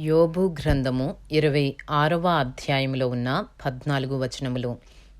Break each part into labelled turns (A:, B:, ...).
A: యోబు గ్రంథము ఇరవై ఆరవ అధ్యాయంలో ఉన్న పద్నాలుగు వచనములు.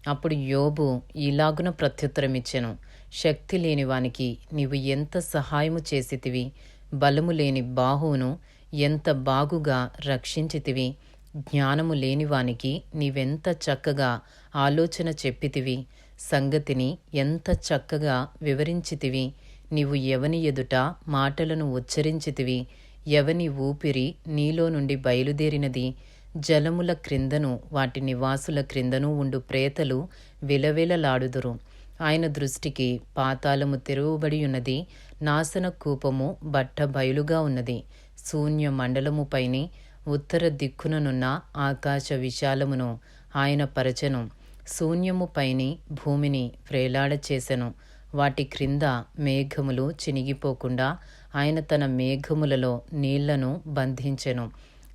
A: అప్పుడు యోబు ఇలాగున ప్రత్యుత్తరమిచ్చెను. శక్తి లేని వానికి నీవు ఎంత సహాయము చేసితివి? బలము లేని బాహువును ఎంత బాగుగా రక్షించితివి? జ్ఞానము లేని వానికి నీవెంత చక్కగా ఆలోచన చెప్పితివి? సంగతిని ఎంత చక్కగా వివరించితివి? నీవు ఎవని ఎదుట మాటలను ఉచ్చరించితివి? ఎవని ఊపిరి నీలో నుండి బయలుదేరినది? జలముల క్రిందను వాటి నివాసుల క్రిందను ఉండు ప్రేతలు విలవిలలాడుదురు. ఆయన దృష్టికి పాతాళము తెరువబడి ఉన్నది నాశన కూపము బట్ట బయలుగా ఉన్నది. శూన్య మండలముపైని ఉత్తర దిక్కుననున్న ఆకాశ విశాలమును ఆయన పరచను. శూన్యముపైని భూమిని ప్రేలాడ చేసెను వాటి క్రింద మేఘములు చినిగిపోకుండా ఆయన తన మేఘములలో నీళ్ళను బంధించెను.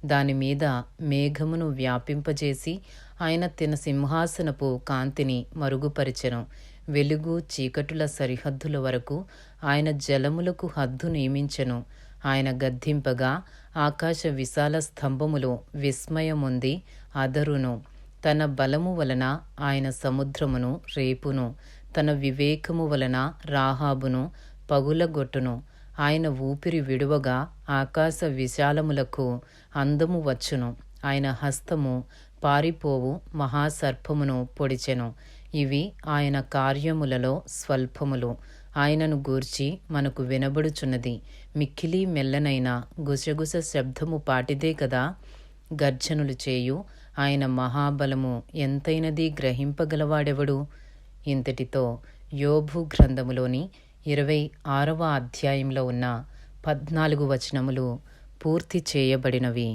A: దానిమీద మేఘమును వ్యాపింపజేసి ఆయన తన సింహాసనపు కాంతిని మరుగుపరిచెను. వెలుగు చీకటుల సరిహద్దుల వరకు ఆయన జలములకు హద్దు నియమించెను. ఆయన గద్దింపగా ఆకాశ విశాల స్తంభములు విస్మయముంది అదరును. తన బలము వలన ఆయన సముద్రమును రేపును. తన వివేకము వలన రాహాబును పగులగొట్టును. ఆయన ఊపిరి విడువగా ఆకాశ విశాలములకు అందము వచ్చును. ఆయన హస్తము పారిపోవు మహాసర్పమును పొడిచెను. ఇవి ఆయన కార్యములలో స్వల్పములు. ఆయనను గూర్చి మనకు వినబడుచున్నది. మిక్కిలి మెల్లనైన గుసగుస శబ్దము పాటిదే కదా గర్జనులు చేయు. ఆయన మహాబలము ఎంతైనది గ్రహింపగలవాడెవడు? ఇంతటితో యోభు గ్రంథములోని ఇరవై ఆరవ అధ్యాయంలో ఉన్న పద్నాలుగు వచనములు పూర్తి చేయబడినవి.